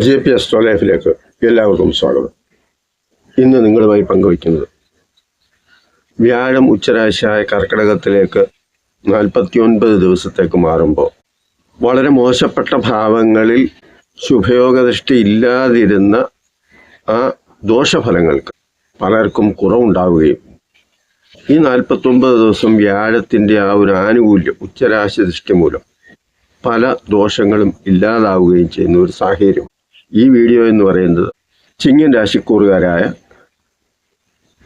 J P S ലൈഫിലേക്ക് എല്ലാവർക്കും സ്വാഗതം. ഇന്ന് നിങ്ങളുമായി പങ്കുവയ്ക്കുന്നത് വ്യാഴം ഉച്ചരാശിയായ കർക്കിടകത്തിലേക്ക് നാൽപ്പത്തി ഒൻപത് ദിവസത്തേക്ക് മാറുമ്പോൾ വളരെ മോശപ്പെട്ട ഭാവങ്ങളിൽ ശുഭയോഗദൃഷ്ടി ഇല്ലാതിരുന്ന ആ ദോഷഫലങ്ങൾക്ക് പലർക്കും കുറവുണ്ടാവുകയും ഈ നാൽപ്പത്തി ഒമ്പത് ദിവസം വ്യാഴത്തിന്റെ ആ ഒരു ആനുകൂല്യം ഉച്ചരാശി ദൃഷ്ടി മൂലം പല ദോഷങ്ങളും ഇല്ലാതാവുകയും ചെയ്യുന്ന ഒരു സാഹചര്യം ഈ വീഡിയോ എന്ന് പറയുന്നത് ചിങ്ങൻ രാശിക്കൂറുകാരായ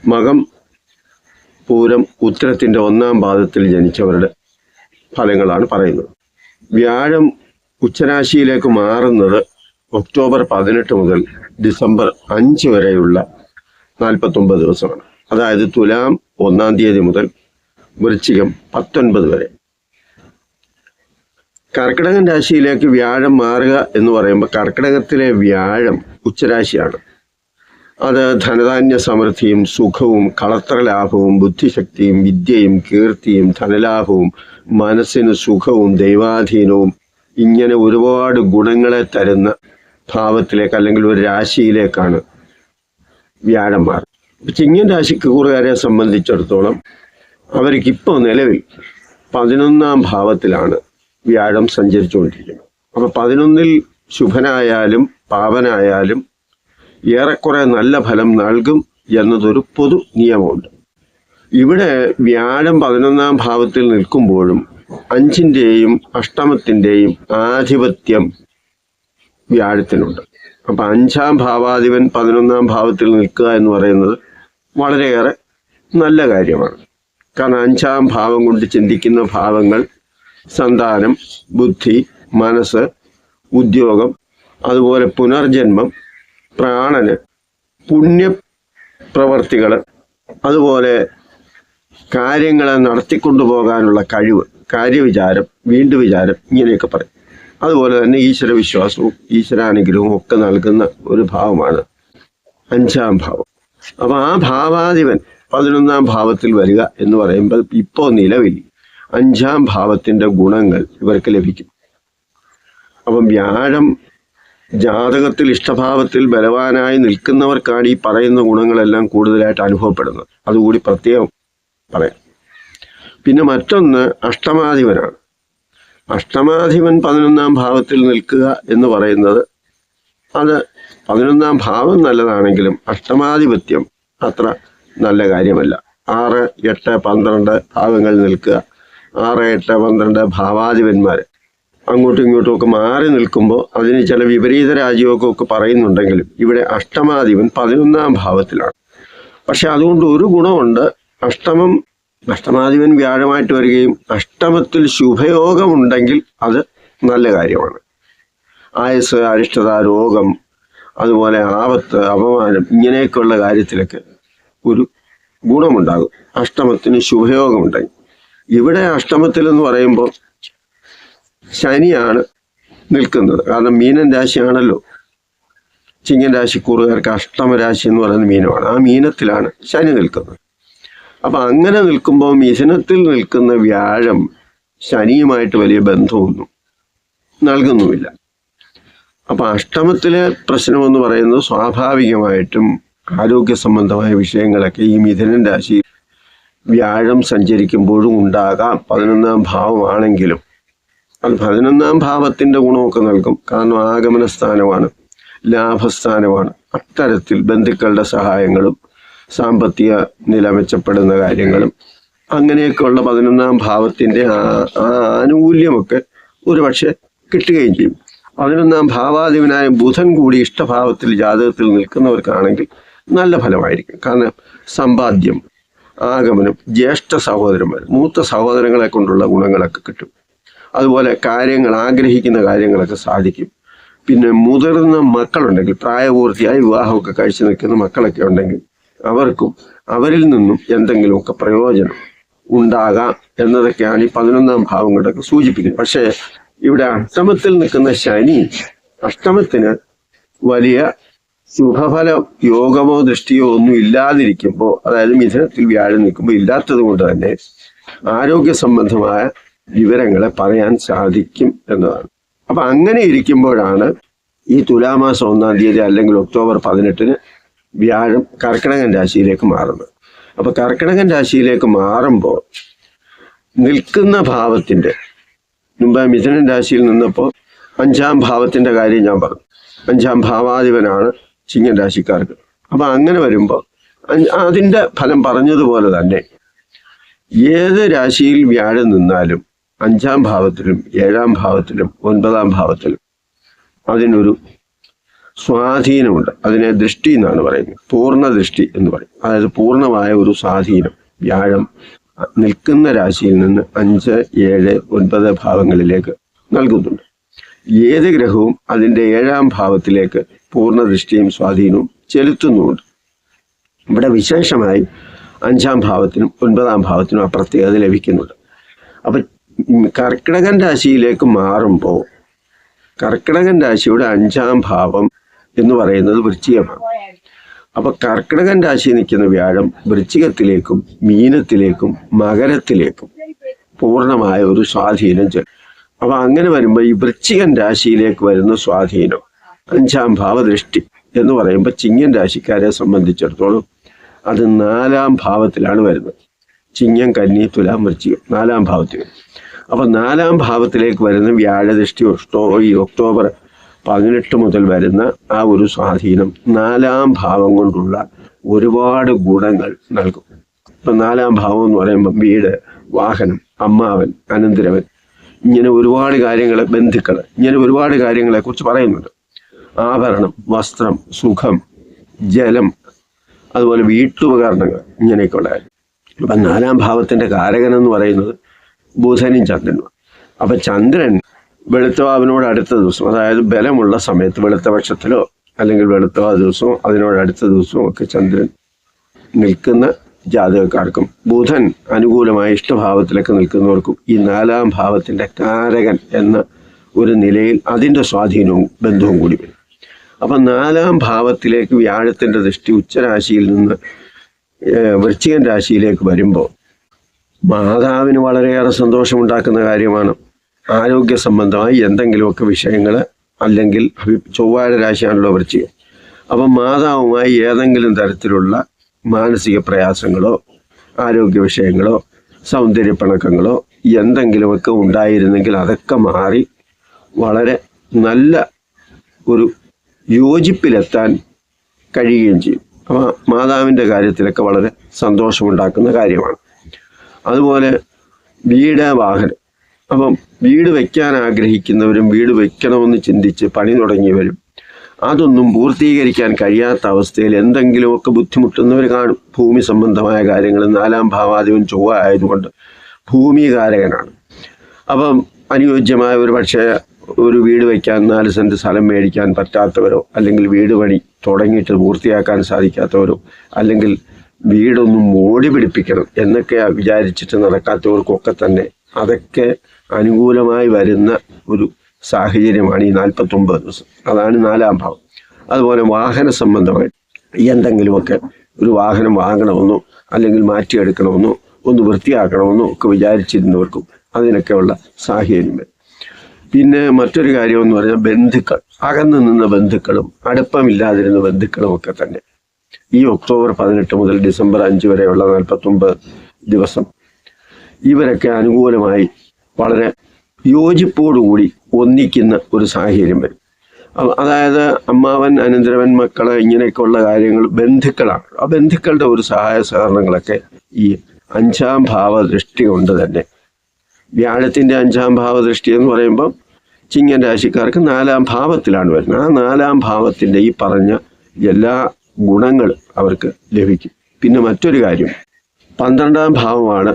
മകം പൂരം ഉത്തരത്തിന്റെ ഒന്നാം പാദത്തിൽ ജനിച്ചവരുടെ ഫലങ്ങളാണ് പറയുന്നത്. വ്യാഴം ഉച്ചരാശിയിലേക്ക് മാറുന്നത് ഒക്ടോബർ പതിനെട്ട് മുതൽ ഡിസംബർ അഞ്ച് വരെയുള്ള നാൽപ്പത്തൊമ്പത് ദിവസമാണ്. അതായത് തുലാം ഒന്നാം തീയതി മുതൽ വൃശ്ചികം പത്തൊൻപത് വരെ. കർക്കിടകൻ രാശിയിലേക്ക് വ്യാഴം മാറുക എന്ന് പറയുമ്പോൾ കർക്കിടകത്തിലെ വ്യാഴം ഉച്ചരാശിയാണ്. അത് ധനധാന്യ സമൃദ്ധിയും സുഖവും കളത്ര ലാഭവും ബുദ്ധിശക്തിയും വിദ്യയും കീർത്തിയും ധനലാഭവും മനസ്സിന് സുഖവും ദൈവാധീനവും ഇങ്ങനെ ഒരുപാട് ഗുണങ്ങളെ തരുന്ന ഭാവത്തിലേക്ക് അല്ലെങ്കിൽ ഒരു രാശിയിലേക്കാണ് വ്യാഴം മാറുന്നത് ചിങ്ങൻ രാശിക്ക് കൂറുകാരെ സംബന്ധിച്ചിടത്തോളം അവർക്കിപ്പോൾ നിലവിൽ പതിനൊന്നാം ഭാവത്തിലാണ് വ്യാഴം സഞ്ചരിച്ചുകൊണ്ടിരിക്കുന്നു. അപ്പോൾ പതിനൊന്നിൽ ശുഭനായാലും പാവനായാലും ഏറെക്കുറെ നല്ല ഫലം നൽകും എന്നതൊരു പൊതു നിയമമുണ്ട്. ഇവിടെ വ്യാഴം പതിനൊന്നാം ഭാവത്തിൽ നിൽക്കുമ്പോഴും അഞ്ചിന്റെയും അഷ്ടമത്തിന്റെയും ആധിപത്യം വ്യാഴത്തിനുണ്ട്. അപ്പം അഞ്ചാം ഭാവാധിപൻ പതിനൊന്നാം ഭാവത്തിൽ നിൽക്കുക എന്ന് പറയുന്നത് വളരെയേറെ നല്ല കാര്യമാണ്. കാരണം അഞ്ചാം ഭാവം കൊണ്ട് ചിന്തിക്കുന്ന ഭാവങ്ങൾ സന്താനം ബുദ്ധി മനസ്സ് ഉദ്യോഗം അതുപോലെ പുനർജന്മം പ്രാണന് പുണ്യപ്രവർത്തികൾ അതുപോലെ കാര്യങ്ങളെ നടത്തിക്കൊണ്ടു പോകാനുള്ള കഴിവ് കാര്യവിചാരം വീണ്ടു വിചാരം ഇങ്ങനെയൊക്കെ പറയും. അതുപോലെ തന്നെ ഈശ്വര വിശ്വാസവും ഈശ്വരാനുഗ്രഹവും ഒക്കെ നൽകുന്ന ഒരു ഭാവമാണ് അഞ്ചാം ഭാവം. അപ്പൊ ആ ഭാവാധിപൻ പതിനൊന്നാം ഭാവത്തിൽ വരിക എന്ന് പറയുമ്പോൾ ഇപ്പോൾ നിലവിൽ അഞ്ചാം ഭാവത്തിന്റെ ഗുണങ്ങൾ ഇവർക്ക് ലഭിക്കും. അപ്പം വ്യാഴം ജാതകത്തിൽ ഇഷ്ടഭാവത്തിൽ ബലവാനായി നിൽക്കുന്നവർക്കാണ് ഈ പറയുന്ന ഗുണങ്ങളെല്ലാം കൂടുതലായിട്ട് അനുഭവപ്പെടുന്നത്. അതുകൂടി പ്രത്യേകം പറയാം. പിന്നെ മറ്റൊന്ന് അഷ്ടമാധിപനാണ്. അഷ്ടമാധിപൻ പതിനൊന്നാം ഭാവത്തിൽ നിൽക്കുക എന്ന് പറയുന്നത് അത് പതിനൊന്നാം ഭാവം നല്ലതാണെങ്കിലും അഷ്ടമാധിപത്യം അത്ര നല്ല കാര്യമല്ല. ആറ് എട്ട് പന്ത്രണ്ട് ഭാവങ്ങൾ നിൽക്കുക ആറ് എട്ട് പന്ത്രണ്ട് ഭാവാധിപന്മാർ അങ്ങോട്ടും ഇങ്ങോട്ടും ഒക്കെ മാറി നിൽക്കുമ്പോൾ അതിന് ചില വിപരീത രാജ്യമൊക്കെ ഒക്കെ പറയുന്നുണ്ടെങ്കിലും ഇവിടെ അഷ്ടമാധിപൻ പതിനൊന്നാം ഭാവത്തിലാണ്. പക്ഷെ അതുകൊണ്ട് ഒരു ഗുണമുണ്ട്. അഷ്ടമം അഷ്ടമാധിപൻ വ്യാഴമായിട്ട് വരികയും അഷ്ടമത്തിൽ ശുഭയോഗമുണ്ടെങ്കിൽ അത് നല്ല കാര്യമാണ്. ആയുസ് അരിഷ്ടത രോഗം അതുപോലെ ആപത്ത് അപമാനം ഇങ്ങനെയൊക്കെയുള്ള കാര്യത്തിലൊക്കെ ഒരു ഗുണമുണ്ടാകും. അഷ്ടമത്തിന് ശുഭയോഗമുണ്ടെങ്കിൽ. ഇവിടെ അഷ്ടമത്തിൽ എന്ന് പറയുമ്പോൾ ശനിയാണ് നിൽക്കുന്നത്. കാരണം മീനൻ രാശിയാണല്ലോ. ചിങ്ങൻ രാശി രാശിക്കൂറുകാർക്ക് അഷ്ടമരാശി എന്ന് പറയുന്ന മീനമാണ്. ആ മീനത്തിലാണ് ശനി നിൽക്കുന്നത്. അപ്പൊ അങ്ങനെ നിൽക്കുമ്പോൾ മിഥുനത്തിൽ നിൽക്കുന്ന വ്യാഴം ശനിയുമായിട്ട് വലിയ ബന്ധമൊന്നും നൽകുന്നുമില്ല. അപ്പൊ അഷ്ടമത്തിലെ പ്രശ്നമെന്ന് പറയുന്നത് സ്വാഭാവികമായിട്ടും ആരോഗ്യ സംബന്ധമായ വിഷയങ്ങളൊക്കെ ഈ മിഥുനൻ രാശി വ്യാഴം സഞ്ചരിക്കുമ്പോഴും ഉണ്ടാകാം. പതിനൊന്നാം ഭാവമാണെങ്കിലും. അത് പതിനൊന്നാം ഭാവത്തിന്റെ ഗുണമൊക്കെ നൽകും. കാരണം ആഗമന സ്ഥാനമാണ് ലാഭസ്ഥാനമാണ്. അത്തരത്തിൽ ബന്ധുക്കളുടെ സഹായങ്ങളും സാമ്പത്തിക നില മെച്ചപ്പെടുന്ന കാര്യങ്ങളും അങ്ങനെയൊക്കെയുള്ള പതിനൊന്നാം ഭാവത്തിന്റെ ആ ആ ആനുകൂല്യമൊക്കെ ഒരുപക്ഷെ കിട്ടുകയും ചെയ്യും. പതിനൊന്നാം ഭാവാധിപനായ ബുധൻ കൂടി ഇഷ്ടഭാവത്തിൽ ജാതകത്തിൽ നിൽക്കുന്നവർക്കാണെങ്കിൽ നല്ല ഫലമായിരിക്കും. കാരണം സമ്പാദ്യം ആഗമനം ജ്യേഷ്ഠ സഹോദരന്മാർ മൂത്ത സഹോദരങ്ങളെ കൊണ്ടുള്ള ഗുണങ്ങളൊക്കെ കിട്ടും. അതുപോലെ കാര്യങ്ങൾ ആഗ്രഹിക്കുന്ന കാര്യങ്ങളൊക്കെ സാധിക്കും. പിന്നെ മുതിർന്ന മക്കളുണ്ടെങ്കിൽ പ്രായപൂർത്തിയായി വിവാഹമൊക്കെ കഴിച്ചു നിൽക്കുന്ന മക്കളൊക്കെ ഉണ്ടെങ്കിൽ അവർക്കും അവരിൽ നിന്നും എന്തെങ്കിലുമൊക്കെ പ്രയോജനം ഉണ്ടാകാം എന്നതൊക്കെയാണ് ഈ പതിനൊന്നാം ഭാവം കൊണ്ടൊക്കെ സൂചിപ്പിക്കുന്നത്. പക്ഷേ ഇവിടെ അഷ്ടമത്തിൽ നിൽക്കുന്ന ശനി അഷ്ടമത്തിന് വലിയ ശുഭഫല യോഗമോ ദൃഷ്ടിയോ ഒന്നും ഇല്ലാതിരിക്കുമ്പോൾ അതായത് മിഥുനത്തിൽ വ്യാഴം നിൽക്കുമ്പോൾ ഇല്ലാത്തത് കൊണ്ട് തന്നെ ആരോഗ്യ സംബന്ധമായ വിവരങ്ങളെ പറയാൻ സാധിക്കും എന്നതാണ്. അപ്പൊ അങ്ങനെ ഇരിക്കുമ്പോഴാണ് ഈ തുലാമാസം ഒന്നാം തീയതി അല്ലെങ്കിൽ ഒക്ടോബർ പതിനെട്ടിന് വ്യാഴം കർക്കിടകൻ രാശിയിലേക്ക് മാറുന്നത്. അപ്പൊ കർക്കിടകൻ രാശിയിലേക്ക് മാറുമ്പോൾ നിൽക്കുന്ന ഭാവത്തിന്റെ മുമ്പ് മിഥുനൻ രാശിയിൽ നിന്നപ്പോൾ അഞ്ചാം ഭാവത്തിന്റെ കാര്യം ഞാൻ പറഞ്ഞു. അഞ്ചാം ഭാവാധിപനാണ് ചിങ്ങൻ രാശിക്കാർക്ക് അപ്പൊ അങ്ങനെ വരുമ്പോൾ അതിന്റെ ഫലം പറഞ്ഞതുപോലെ തന്നെ ഏത് രാശിയിൽ വ്യാഴം നിന്നാലും അഞ്ചാം ഭാവത്തിലും ഏഴാം ഭാവത്തിലും ഒൻപതാം ഭാവത്തിലും അതിനൊരു സ്വാധീനമുണ്ട്. അതിനെ ദൃഷ്ടി എന്നാണ് പറയുന്നത്. പൂർണ ദൃഷ്ടി എന്ന് പറയും. അതായത് പൂർണമായ ഒരു സ്വാധീനം. വ്യാഴം നിൽക്കുന്ന രാശിയിൽ നിന്ന് അഞ്ച് ഏഴ് ഒൻപത് ഭാവങ്ങളിലേക്ക് നൽകുന്നുണ്ട്. ഏത് ഗ്രഹവും അതിന്റെ ഏഴാം ഭാവത്തിലേക്ക് പൂർണ ദൃഷ്ടിയും സ്വാധീനവും ചെലുത്തുന്നുമുണ്ട് ഇവിടെ വിശേഷമായി അഞ്ചാം ഭാവത്തിനും ഒൻപതാം ഭാവത്തിനും ആ പ്രത്യേകത ലഭിക്കുന്നുണ്ട്. അപ്പം കർക്കിടകൻ രാശിയിലേക്ക് മാറുമ്പോൾ കർക്കിടകൻ രാശിയുടെ അഞ്ചാം ഭാവം എന്ന് പറയുന്നത് വൃശ്ചികമാണ്. അപ്പൊ കർക്കിടകൻ രാശി നിൽക്കുന്ന വ്യാഴം വൃശ്ചികത്തിലേക്കും മീനത്തിലേക്കും മകരത്തിലേക്കും പൂർണമായ ഒരു സ്വാധീനം ചെല്ലും അപ്പൊ അങ്ങനെ വരുമ്പോൾ ഈ വൃശ്ചികൻ രാശിയിലേക്ക് വരുന്ന സ്വാധീനം അഞ്ചാം ഭാവദൃഷ്ടി എന്ന് പറയുമ്പോൾ ചിങ്ങൻ രാശിക്കാരെ സംബന്ധിച്ചിടത്തോളം അത് നാലാം ഭാവത്തിലാണ് വരുന്നത്. ചിങ്ങം കന്നി തുലാം വൃശ്ചികം നാലാം ഭാവത്തിൽ അപ്പൊ നാലാം ഭാവത്തിലേക്ക് വരുന്ന വ്യാഴദൃഷ്ടി ഒക്ടോ ഈ ഒക്ടോബർ പതിനെട്ട് മുതൽ വരുന്ന ആ ഒരു സ്വാധീനം നാലാം ഭാവം കൊണ്ടുള്ള ഒരുപാട് ഗുണങ്ങൾ നൽകും. ഇപ്പൊ നാലാം ഭാവം എന്ന് പറയുമ്പോൾ വീട് വാഹനം അമ്മാവൻ അനന്തരവൻ ഇങ്ങനെ ഒരുപാട് കാര്യങ്ങളെ ബന്ധുക്കൾ ഇങ്ങനെ ഒരുപാട് കാര്യങ്ങളെ കുറിച്ച് പറയുന്നുണ്ട്. ആഭരണം വസ്ത്രം സുഖം ജലം അതുപോലെ വീട്ടുപകരണങ്ങൾ ഇങ്ങനെയൊക്കെ ഉണ്ടായിരുന്നു. അപ്പം നാലാം ഭാവത്തിന്റെ കാരകൻ എന്ന് പറയുന്നത് ബുധനും ചന്ദ്രനും അപ്പം ചന്ദ്രൻ വെളുത്തവാവിനോട് അടുത്ത ദിവസം അതായത് ബലമുള്ള സമയത്ത് വെളുത്ത പക്ഷത്തിലോ അല്ലെങ്കിൽ വെളുത്തവാ ദിവസവും അതിനോട് അടുത്ത ദിവസവും ഒക്കെ ചന്ദ്രൻ നിൽക്കുന്ന ജാതകക്കാർക്കും ബുധൻ അനുകൂലമായ ഇഷ്ടഭാവത്തിലൊക്കെ നിൽക്കുന്നവർക്കും ഈ നാലാം ഭാവത്തിന്റെ കാരകൻ എന്ന ഒരു നിലയിൽ അതിന്റെ സ്വാധീനവും ബന്ധവും കൂടി വരും. അപ്പം നാലാം ഭാവത്തിലേക്ക് വ്യാഴത്തിന്റെ ദൃഷ്ടി ഉച്ചരാശിയിൽ നിന്ന് വൃശ്ചികൻ രാശിയിലേക്ക് വരുമ്പോൾ മാതാവിന് വളരെയേറെ സന്തോഷമുണ്ടാക്കുന്ന കാര്യമാണ്. ആരോഗ്യ സംബന്ധമായി എന്തെങ്കിലുമൊക്കെ വിഷയങ്ങൾ അല്ലെങ്കിൽ ചൊവ്വാഴ രാശിയാണല്ലോ വൃശ്ചികൻ. അപ്പം മാതാവുമായി ഏതെങ്കിലും തരത്തിലുള്ള മാനസിക പ്രയാസങ്ങളോ ആരോഗ്യ വിഷയങ്ങളോ സൗന്ദര്യപ്പിണക്കങ്ങളോ എന്തെങ്കിലുമൊക്കെ ഉണ്ടായിരുന്നെങ്കിൽ അതൊക്കെ മാറി വളരെ നല്ല ഒരു യോജിപ്പിലെത്താൻ കഴിയുകയും ചെയ്യും. അപ്പോൾ മാതാവിന്റെ കാര്യത്തിലൊക്കെ വളരെ സന്തോഷമുണ്ടാക്കുന്ന കാര്യമാണ്. അതുപോലെ വീട് വാഹനം. അപ്പം വീട് വയ്ക്കാൻ ആഗ്രഹിക്കുന്നവരും വീട് വയ്ക്കണമെന്ന് ചിന്തിച്ച് പണി തുടങ്ങിയവരും അതൊന്നും പൂർത്തീകരിക്കാൻ കഴിയാത്ത അവസ്ഥയിൽ എന്തെങ്കിലുമൊക്കെ ബുദ്ധിമുട്ടുന്നവർ കാണും. ഭൂമി സംബന്ധമായ കാര്യങ്ങൾ നാലാം ഭാവാധിപൻ ചൊവ്വ ആയതുകൊണ്ട് ഭൂമികാരകനാണ്. അപ്പം അനുയോജ്യമായ ഒരു പക്ഷേ ഒരു വീട് വയ്ക്കാൻ നാല് സെന്റ് സ്ഥലം മേടിക്കാൻ പറ്റാത്തവരോ അല്ലെങ്കിൽ വീട് പണി തുടങ്ങിയിട്ട് പൂർത്തിയാക്കാൻ സാധിക്കാത്തവരോ അല്ലെങ്കിൽ വീടൊന്നും മോടി പിടിപ്പിക്കണം എന്നൊക്കെ വിചാരിച്ചിട്ട് നടക്കാത്തവർക്കൊക്കെ തന്നെ അതൊക്കെ അനുകൂലമായി വരുന്ന ഒരു സാഹചര്യമാണ് ഈ നാൽപ്പത്തൊമ്പത് ദിവസം. അതാണ് നാലാം ഭാവം. അതുപോലെ വാഹന സംബന്ധമായി എന്തെങ്കിലുമൊക്കെ ഒരു വാഹനം വാങ്ങണമെന്നോ അല്ലെങ്കിൽ മാറ്റിയെടുക്കണമെന്നോ ഒന്ന് വൃത്തിയാക്കണമെന്നോ ഒക്കെ വിചാരിച്ചിരുന്നവർക്കും അതിനൊക്കെയുള്ള സാഹചര്യം വരും. പിന്നെ മറ്റൊരു കാര്യം എന്ന് പറഞ്ഞാൽ ബന്ധുക്കൾ. അകന്നു നിന്ന ബന്ധുക്കളും അടുപ്പമില്ലാതിരുന്ന ബന്ധുക്കളും ഒക്കെ തന്നെ. ഈ ഒക്ടോബർ പതിനെട്ട് മുതൽ ഡിസംബർ അഞ്ച് വരെയുള്ള നാൽപ്പത്തൊമ്പത് ദിവസം ഇവരൊക്കെ അനുകൂലമായി വളരെ യോജിപ്പോടുകൂടി ഒന്നിക്കുന്ന ഒരു സാഹചര്യം വരും. അതായത് അമ്മാവൻ അനന്തരവൻ മക്കൾ ഇങ്ങനെയൊക്കെയുള്ള കാര്യങ്ങൾ ബന്ധുക്കളാണ്. ആ ബന്ധുക്കളുടെ ഒരു സഹായ സഹകരണങ്ങളൊക്കെ ഈ അഞ്ചാം ഭാവ ദൃഷ്ടി കൊണ്ട് തന്നെ. വ്യാഴത്തിന്റെ അഞ്ചാം ഭാവ ദൃഷ്ടി എന്ന് പറയുമ്പം ചിങ്ങൻ രാശിക്കാർക്ക് നാലാം ഭാവത്തിലാണ് വരുന്നത്. ആ നാലാം ഭാവത്തിന്റെ ഈ പറഞ്ഞ എല്ലാ ഗുണങ്ങളും അവർക്ക് ലഭിക്കും. പിന്നെ മറ്റൊരു കാര്യം പന്ത്രണ്ടാം ഭാവമാണ്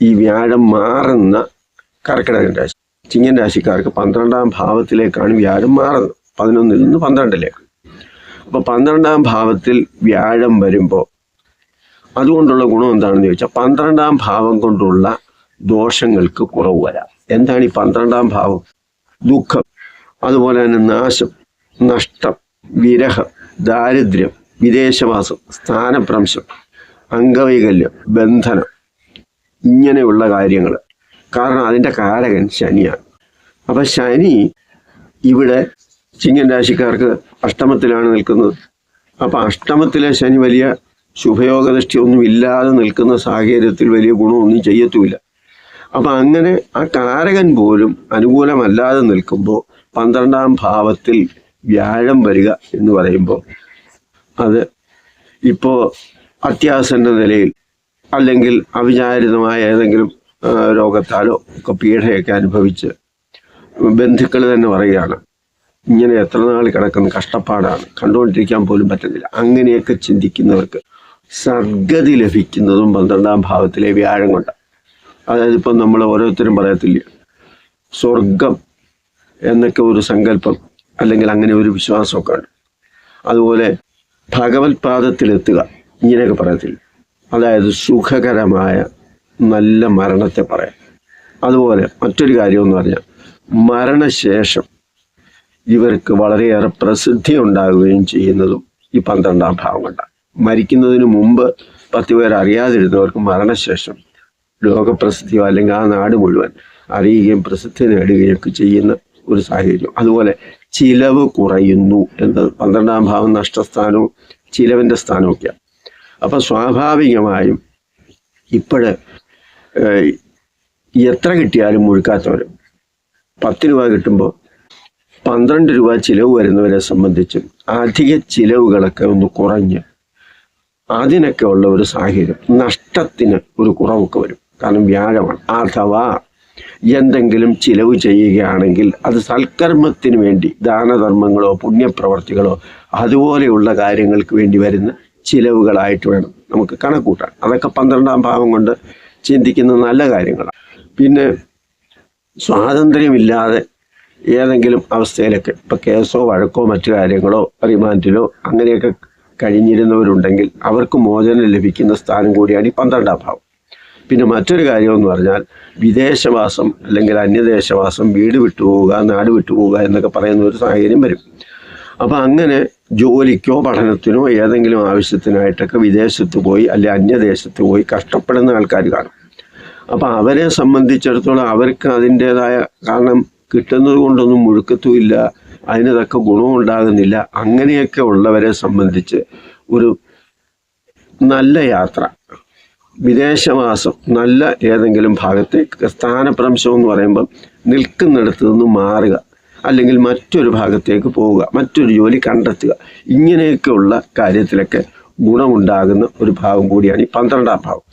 ഈ വ്യാഴം മാറുന്ന കർക്കിടകൻ രാശി. ചിങ്ങൻ രാശിക്കാർക്ക് പന്ത്രണ്ടാം ഭാവത്തിലേക്കാണ് വ്യാഴം മാറുന്നത്. പതിനൊന്നിൽ നിന്ന് പന്ത്രണ്ടിലേക്ക്. അപ്പൊ പന്ത്രണ്ടാം ഭാവത്തിൽ വ്യാഴം വരുമ്പോൾ അതുകൊണ്ടുള്ള ഗുണം എന്താണെന്ന് ചോദിച്ചാൽ പന്ത്രണ്ടാം ഭാവം കൊണ്ടുള്ള ദോഷങ്ങൾക്ക് കുറവ് വരാം. എന്താണ് ഈ പന്ത്രണ്ടാം ഭാവം? ദുഃഖം അതുപോലെ തന്നെ നാശം നഷ്ടം വിരഹം ദാരിദ്ര്യം വിദേശവാസം സ്ഥാനഭ്രംശം അംഗവൈകല്യം ബന്ധനം ഇങ്ങനെയുള്ള കാര്യങ്ങൾ കാരണം അതിന്റെ കാരകൻ ശനിയാണ്. അപ്പം ശനി ഇവിടെ ചിങ്ങൻ രാശിക്കാർക്ക് അഷ്ടമത്തിലാണ് നിൽക്കുന്നത്. അപ്പം അഷ്ടമത്തിലെ ശനി വലിയ ശുഭയോഗദൃഷ്ടി ഒന്നും ഇല്ലാതെ നിൽക്കുന്ന സാഹചര്യത്തിൽ വലിയ ഗുണമൊന്നും ചെയ്യത്തുമില്ല. അപ്പം അങ്ങനെ ആ കാരകൻ പോലും അനുകൂലമല്ലാതെ നിൽക്കുമ്പോൾ പന്ത്രണ്ടാം ഭാവത്തിൽ വ്യാഴം വരിക എന്ന് പറയുമ്പോൾ അത് ഇപ്പോൾ അത്യാസന്ന നിലയിൽ അല്ലെങ്കിൽ അവിചാരിതമായ ഏതെങ്കിലും രോഗത്താലോ ഒക്കെ പീഡയൊക്കെ അനുഭവിച്ച് ബന്ധുക്കൾ തന്നെ പറയുകയാണ് ഇങ്ങനെ എത്ര നാൾ കിടക്കുന്ന കഷ്ടപ്പാടാണ് കണ്ടുകൊണ്ടിരിക്കാൻ പോലും പറ്റുന്നില്ല. അങ്ങനെയൊക്കെ ചിന്തിക്കുന്നവർക്ക് സദ്ഗതി ലഭിക്കുന്നതും പന്ത്രണ്ടാം ഭാവത്തിലെ വ്യാഴം കൊണ്ടാണ്. അതായത് ഇപ്പം നമ്മൾ ഓരോരുത്തരും പറയത്തില്ല? സ്വർഗം എന്നൊക്കെ ഒരു സങ്കല്പം അല്ലെങ്കിൽ അങ്ങനെ ഒരു വിശ്വാസമൊക്കെ ഉണ്ട്. അതുപോലെ ഭഗവത് പാദത്തിലെത്തുക ഇങ്ങനെയൊക്കെ പറയത്തില്ല? അതായത് സുഖകരമായ നല്ല മരണത്തെ പറയാം. അതുപോലെ മറ്റൊരു കാര്യമെന്ന് പറഞ്ഞാൽ മരണശേഷം ഇവർക്ക് വളരെയേറെ പ്രസിദ്ധി ഉണ്ടാകുകയും ചെയ്യുന്നതും ഈ പന്ത്രണ്ടാം ഭാവം കൊണ്ടാണ്. മരിക്കുന്നതിന് മുമ്പ് പത്ത് പേർ അറിയാതിരുന്നവർക്ക് മരണശേഷം ലോകപ്രസിദ്ധിയോ അല്ലെങ്കിൽ ആ നാട് മുഴുവൻ അറിയുകയും പ്രസിദ്ധി നേടുകയും ഒക്കെ ചെയ്യുന്ന ഒരു സാഹചര്യം. അതുപോലെ ചിലവ് കുറയുന്നു എന്നത് പന്ത്രണ്ടാം ഭാവം നഷ്ടസ്ഥാനവും ചിലവിന്റെ സ്ഥാനമൊക്കെയാണ് അപ്പം സ്വാഭാവികമായും ഇപ്പോൾ എത്ര കിട്ടിയാലും മുഴുക്കാത്തവർ പത്ത് രൂപ കിട്ടുമ്പോൾ പന്ത്രണ്ട് രൂപ ചിലവ് വരുന്നവരെ സംബന്ധിച്ചും അധിക ചിലവുകളൊക്കെ ഒന്ന് കുറഞ്ഞ് അതിനൊക്കെ ഉള്ള ഒരു സാഹചര്യം. നഷ്ടത്തിന് ഒരു കുറവൊക്കെ വരും. കാരണം വ്യാഴമാണ്. അഥവാ എന്തെങ്കിലും ചിലവ് ചെയ്യുകയാണെങ്കിൽ അത് സൽക്കർമ്മത്തിന് വേണ്ടി ദാനധർമ്മങ്ങളോ പുണ്യപ്രവർത്തികളോ അതുപോലെയുള്ള കാര്യങ്ങൾക്ക് വേണ്ടി വരുന്ന ചിലവുകളായിട്ട് വേണം നമുക്ക് കണക്കൂട്ടാൻ. അതൊക്കെ പന്ത്രണ്ടാം ഭാവം കൊണ്ട് ചിന്തിക്കുന്ന നല്ല കാര്യങ്ങളാണ്. പിന്നെ സ്വാതന്ത്ര്യമില്ലാതെ ഏതെങ്കിലും അവസ്ഥയിലൊക്കെ ഇപ്പം കേസോ വഴക്കോ മറ്റു കാര്യങ്ങളോ റിമാൻഡിലോ അങ്ങനെയൊക്കെ കഴിഞ്ഞിരുന്നവരുണ്ടെങ്കിൽ അവർക്ക് മോചനം ലഭിക്കുന്ന സ്ഥാനം കൂടിയാണ് ഈ പന്ത്രണ്ടാം ഭാവം. പിന്നെ മറ്റൊരു കാര്യം എന്ന് പറഞ്ഞാൽ വിദേശവാസം അല്ലെങ്കിൽ അന്യദേശവാസം വീട് വിട്ടുപോവുക നാട് വിട്ടുപോവുക എന്നൊക്കെ പറയുന്ന ഒരു സാഹചര്യം വരും. അപ്പം അങ്ങനെ ജോലിക്കോ പഠനത്തിനോ ഏതെങ്കിലും ആവശ്യത്തിനായിട്ടൊക്കെ വിദേശത്ത് പോയി അല്ലെ അന്യദേശത്ത് പോയി കഷ്ടപ്പെടുന്ന ആൾക്കാർ കാണും. അപ്പം അവരെ സംബന്ധിച്ചിടത്തോളം അവർക്ക് അതിന്റെതായ കാരണം കിട്ടുന്നത് കൊണ്ടൊന്നും മുഴുക്കത്തുമില്ല അതിനതൊക്കെ ഗുണവും ഉണ്ടാകുന്നില്ല. അങ്ങനെയൊക്കെ ഉള്ളവരെ സംബന്ധിച്ച് ഒരു നല്ല യാത്ര. വിദേശവാസം നല്ല ഏതെങ്കിലും ഭാഗത്തേക്ക് സ്ഥാനഭ്രംശം എന്ന് പറയുമ്പം നിൽക്കുന്നിടത്ത് നിന്ന് മാറുക. അല്ലെങ്കിൽ മറ്റൊരു ഭാഗത്തേക്ക് പോവുക മറ്റൊരു ജോലി കണ്ടെത്തുക. ഇങ്ങനെയൊക്കെയുള്ള കാര്യത്തിലൊക്കെ ഗുണമുണ്ടാകുന്ന ഒരു ഭാവം കൂടിയാണ് ഈ പന്ത്രണ്ടാം ഭാവം.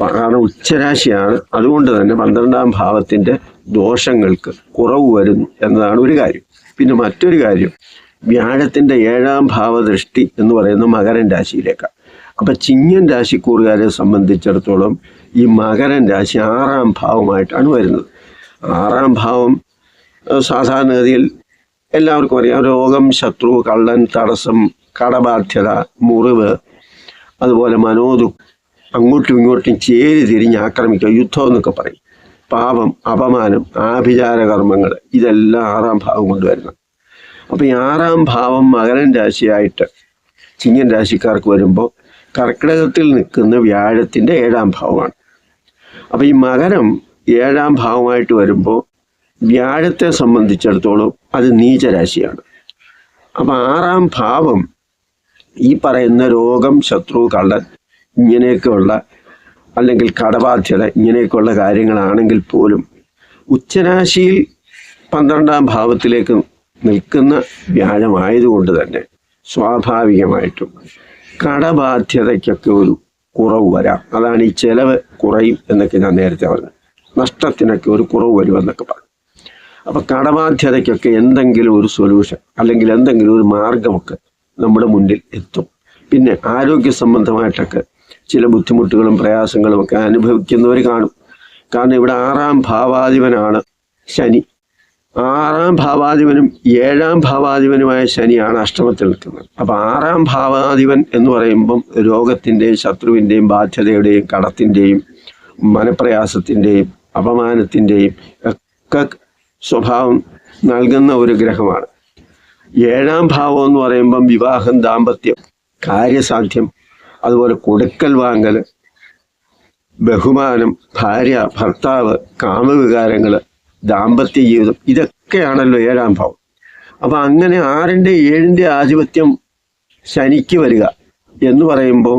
കാരണം ഉച്ചരാശിയാണ്. അതുകൊണ്ട് തന്നെ പന്ത്രണ്ടാം ഭാവത്തിന്റെ ദോഷങ്ങൾക്ക് കുറവ് വരുന്നു എന്നതാണ് ഒരു കാര്യം. പിന്നെ മറ്റൊരു കാര്യം വ്യാഴത്തിന്റെ ഏഴാം ഭാവദൃഷ്ടി എന്ന് പറയുന്ന മകരൻ രാശിയിലേക്കാണ്. അപ്പം ചിങ്ങൻ രാശിക്കൂറുകാരെ സംബന്ധിച്ചിടത്തോളം ഈ മകരൻ രാശി ആറാം ഭാവമായിട്ടാണ് വരുന്നത്. ആറാം ഭാവം സാധാരണഗതിയിൽ എല്ലാവർക്കും അറിയാം. രോഗം ശത്രു കള്ളൻ തടസ്സം കടബാധ്യത മുറിവ് അതുപോലെ മനോദു അങ്ങോട്ടും ഇങ്ങോട്ടും ചേരി തിരിഞ്ഞ് ആക്രമിക്കുക യുദ്ധം എന്നൊക്കെ പറയും. പാപം അപമാനം ആഭിചാര കർമ്മങ്ങൾ ഇതെല്ലാം ആറാം ഭാവം കൊണ്ടുവരുന്നത് അപ്പം ഈ ആറാം ഭാവം മകരൻ രാശിയായിട്ട് ചിങ്ങൻ രാശിക്കാർക്ക് വരുമ്പോൾ കർക്കിടകത്തിൽ നിൽക്കുന്ന വ്യാഴത്തിന്റെ ഏഴാം ഭാവമാണ്. അപ്പം ഈ മകരം ഏഴാം ഭാവമായിട്ട് വരുമ്പോൾ വ്യാഴത്തെ സംബന്ധിച്ചിടത്തോളം അത് നീചരാശിയാണ്. അപ്പം ആറാം ഭാവം ഈ പറയുന്ന രോഗം ശത്രു കള്ളൻ ഇങ്ങനെയൊക്കെയുള്ള അല്ലെങ്കിൽ കടബാധ്യത ഇങ്ങനെയൊക്കെയുള്ള കാര്യങ്ങളാണെങ്കിൽ പോലും ഉച്ചരാശിയിൽ പന്ത്രണ്ടാം ഭാവത്തിലേക്ക് നിൽക്കുന്ന വ്യാഴമായതുകൊണ്ട് തന്നെ സ്വാഭാവികമായിട്ടും കടബാധ്യതയ്ക്കൊക്കെ ഒരു കുറവ് വരാം. അതാണ് ഈ ചെലവ് കുറയും എന്നൊക്കെ ഞാൻ നേരത്തെ പറഞ്ഞു. നഷ്ടത്തിനൊക്കെ ഒരു കുറവ് വരുമെന്നൊക്കെ പറഞ്ഞു. അപ്പോൾ കടബാധ്യതയ്ക്കൊക്കെ എന്തെങ്കിലും ഒരു സൊല്യൂഷൻ അല്ലെങ്കിൽ എന്തെങ്കിലും ഒരു മാർഗമൊക്കെ നമ്മുടെ മുന്നിൽ എത്തും. പിന്നെ ആരോഗ്യ സംബന്ധമായിട്ടൊക്കെ ചില ബുദ്ധിമുട്ടുകളും പ്രയാസങ്ങളും ഒക്കെ അനുഭവിക്കുന്നവർ കാണും. കാരണം ഇവിടെ ആറാം ഭാവാധിപനാണ് ശനി. ആറാം ഭാവാധിപനും ഏഴാം ഭാവാധിപനുമായ ശനിയാണ് അഷ്ടമത്തിൽ നിൽക്കുന്നത്. അപ്പം ആറാം ഭാവാധിപൻ എന്ന് പറയുമ്പം രോഗത്തിന്റെയും ശത്രുവിന്റെയും ബാധ്യതയുടെയും കടത്തിന്റെയും മനപ്രയാസത്തിന്റെയും അപമാനത്തിന്റെയും ഒക്കെ സ്വഭാവം നൽകുന്ന ഒരു ഗ്രഹമാണ്. ഏഴാം ഭാവം എന്ന് പറയുമ്പം വിവാഹം ദാമ്പത്യം കാര്യസാധ്യം അതുപോലെ കൊടുക്കൽ വാങ്ങൽ ബഹുമാനം ഭാര്യ ഭർത്താവ് കാമവികാരങ്ങൾ ദാമ്പത്യ ജീവിതം ഇതൊക്കെയാണല്ലോ ഏഴാം ഭാവം. അപ്പം അങ്ങനെ ആറിന്റെ ഏഴിന്റെ ആധിപത്യം ശനിക്ക് വരിക എന്ന് പറയുമ്പോൾ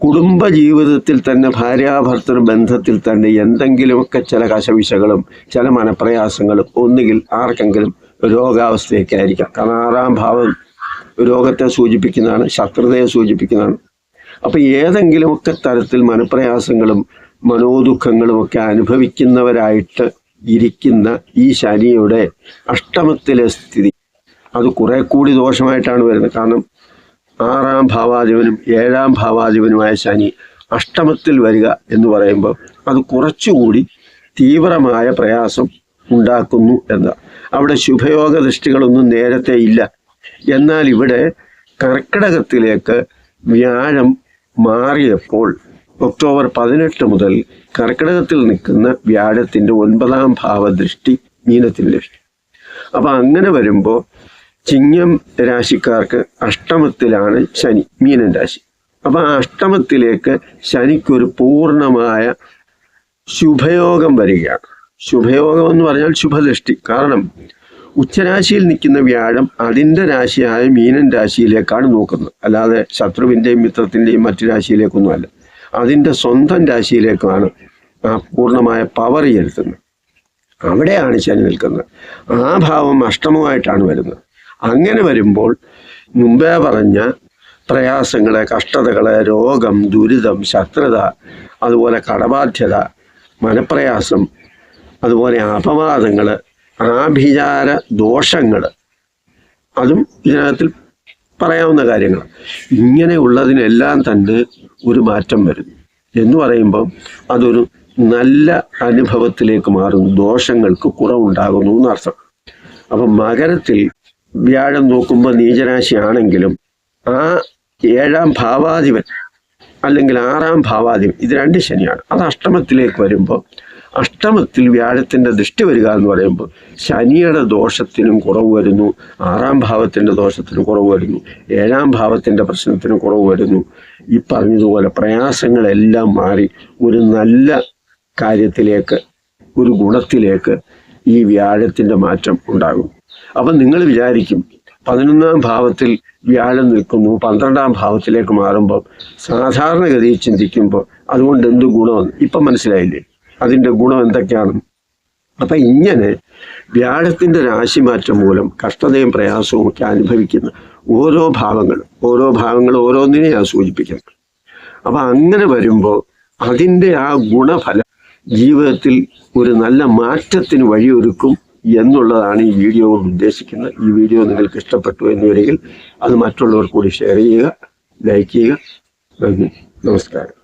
കുടുംബ ജീവിതത്തിൽ തന്നെ ഭാര്യാഭർത്തൃ ബന്ധത്തിൽ തന്നെ എന്തെങ്കിലുമൊക്കെ ചില കശവിശകളും ചില മനപ്രയാസങ്ങളും ഒന്നുകിൽ ആർക്കെങ്കിലും രോഗാവസ്ഥയൊക്കെ ആയിരിക്കാം കാരണം ആറാം ഭാവം രോഗത്തെ സൂചിപ്പിക്കുന്നതാണ് ശത്രുതയെ സൂചിപ്പിക്കുന്നതാണ്. അപ്പം ഏതെങ്കിലുമൊക്കെ തരത്തിൽ മനപ്രയാസങ്ങളും മനോദുഃഖങ്ങളും ഒക്കെ അനുഭവിക്കുന്നവരായിട്ട് ഇരിക്കുന്ന ഈ ശനിയുടെ അഷ്ടമത്തിലെ സ്ഥിതി. അത് കുറെ കൂടി ദോഷമായിട്ടാണ് വരുന്നത്. കാരണം ആറാം ഭാവാധിപനും ഏഴാം ഭാവാധിപനുമായ ശനി അഷ്ടമത്തിൽ വരിക എന്ന് പറയുമ്പോൾ അത് കുറച്ചുകൂടി തീവ്രമായ പ്രയാസം ഉണ്ടാക്കുന്നു എന്ന്. അവിടെ ശുഭയോഗ ദൃഷ്ടികളൊന്നും നേരത്തെ ഇല്ല. എന്നാൽ ഇവിടെ കർക്കിടകത്തിലേക്ക് വ്യാഴം മാറിയപ്പോൾ ഒക്ടോബർ പതിനെട്ട് മുതൽ കർക്കിടകത്തിൽ നിൽക്കുന്ന വ്യാഴത്തിന്റെ ഒൻപതാം ഭാവദൃഷ്ടി മീനത്തിൽ ലഭിക്കും അപ്പം അങ്ങനെ വരുമ്പോൾ ചിങ്ങം രാശിക്കാർക്ക് അഷ്ടമത്തിലാണ് ശനി മീനൻ രാശി. അപ്പം ആ അഷ്ടമത്തിലേക്ക് ശനിക്കൊരു പൂർണമായ ശുഭയോഗം വരികയാണ്. ശുഭയോഗം എന്ന് പറഞ്ഞാൽ ശുഭദൃഷ്ടി. കാരണം ഉച്ചരാശിയിൽ നിൽക്കുന്ന വ്യാഴം അതിന്റെ രാശിയായ മീനൻ രാശിയിലേക്കാണ് നോക്കുന്നത്. അല്ലാതെ ശത്രുവിന്റെയും മിത്രത്തിന്റെയും മറ്റു രാശിയിലേക്കൊന്നുമല്ല. അതിന്റെ സ്വന്തം രാശിയിലേക്കാണ് ആ പൂർണമായ പവർ ചെലുത്തുന്നത് അവിടെയാണ് ശനി നിൽക്കുന്നത്. ആ ഭാവം അഷ്ടമമായിട്ടാണ് വരുന്നത്. അങ്ങനെ വരുമ്പോൾ മുമ്പേ പറഞ്ഞ പ്രയാസങ്ങളെ കഷ്ടതകളെ രോഗം ദുരിതം ശത്രുത അതുപോലെ കടബാധ്യത മനപ്രയാസം അതുപോലെ അപവാദങ്ങൾ ആഭിചാര ദോഷങ്ങൾ അതും ഇതിനകത്തിൽ പറയാവുന്ന കാര്യങ്ങൾ. ഇങ്ങനെയുള്ളതിനെല്ലാം തന്നെ ഒരു മാറ്റം വരുന്നു. എന്ന് പറയുമ്പോൾ അതൊരു നല്ല അനുഭവത്തിലേക്ക് മാറുന്നു. ദോഷങ്ങൾക്ക് കുറവുണ്ടാകുന്നു എന്നർത്ഥം. അപ്പം മകരത്തിൽ വ്യാഴം നോക്കുമ്പോൾ നീചരാശിയാണെങ്കിലും ആ ഏഴാം ഭാവാധിപൻ അല്ലെങ്കിൽ ആറാം ഭാവാധിപൻ ഇത് രണ്ട് ശനിയാണ്. അത് അഷ്ടമത്തിലേക്ക് വരുമ്പോൾ അഷ്ടമത്തിൽ വ്യാഴത്തിന്റെ ദൃഷ്ടി വരിക എന്ന് പറയുമ്പോൾ ശനിയുടെ ദോഷത്തിനും കുറവ് വരുന്നു ആറാം ഭാവത്തിന്റെ ദോഷത്തിനും കുറവ് വരുന്നു ഏഴാം ഭാവത്തിന്റെ പ്രശ്നത്തിനും കുറവ് വരുന്നു. ഈ പറഞ്ഞതുപോലെ പ്രയാസങ്ങളെല്ലാം മാറി ഒരു നല്ല കാര്യത്തിലേക്ക് ഒരു ഗുണത്തിലേക്ക് ഈ വ്യാഴത്തിന്റെ മാറ്റം ഉണ്ടാകും. അപ്പം നിങ്ങൾ വിചാരിക്കും പതിനൊന്നാം ഭാവത്തിൽ വ്യാഴം നിൽക്കുന്നു പന്ത്രണ്ടാം ഭാവത്തിലേക്ക് മാറുമ്പോൾ സാധാരണഗതിയിൽ ചിന്തിക്കുമ്പോൾ അതുകൊണ്ട് എന്ത് ഗുണമെന്ന് ഇപ്പം മനസ്സിലായില്ലേ? അതിന്റെ ഗുണം എന്തൊക്കെയാണ്? അപ്പം ഇങ്ങനെ വ്യാഴത്തിന്റെ രാശിമാറ്റം മൂലം കഷ്ടതയും പ്രയാസവും ഒക്കെ അനുഭവിക്കുന്ന ഓരോ ഭാവങ്ങൾ ഓരോ ഭാവങ്ങൾ ഓരോന്നിനെയാണ് സൂചിപ്പിക്കുന്നത് അപ്പം അങ്ങനെ വരുമ്പോൾ അതിന്റെ ആ ഗുണഫലം ജീവിതത്തിൽ ഒരു നല്ല മാറ്റത്തിന് വഴിയൊരുക്കും എന്നുള്ളതാണ് ഈ വീഡിയോ കൊണ്ട് ഉദ്ദേശിക്കുന്നത്. ഈ വീഡിയോ നിങ്ങൾക്ക് ഇഷ്ടപ്പെട്ടു എന്ന് വരികിൽ അത് മറ്റുള്ളവർ കൂടി ഷെയർ ചെയ്യുക ലൈക്ക് ചെയ്യുക. നന്ദി. നമസ്കാരം.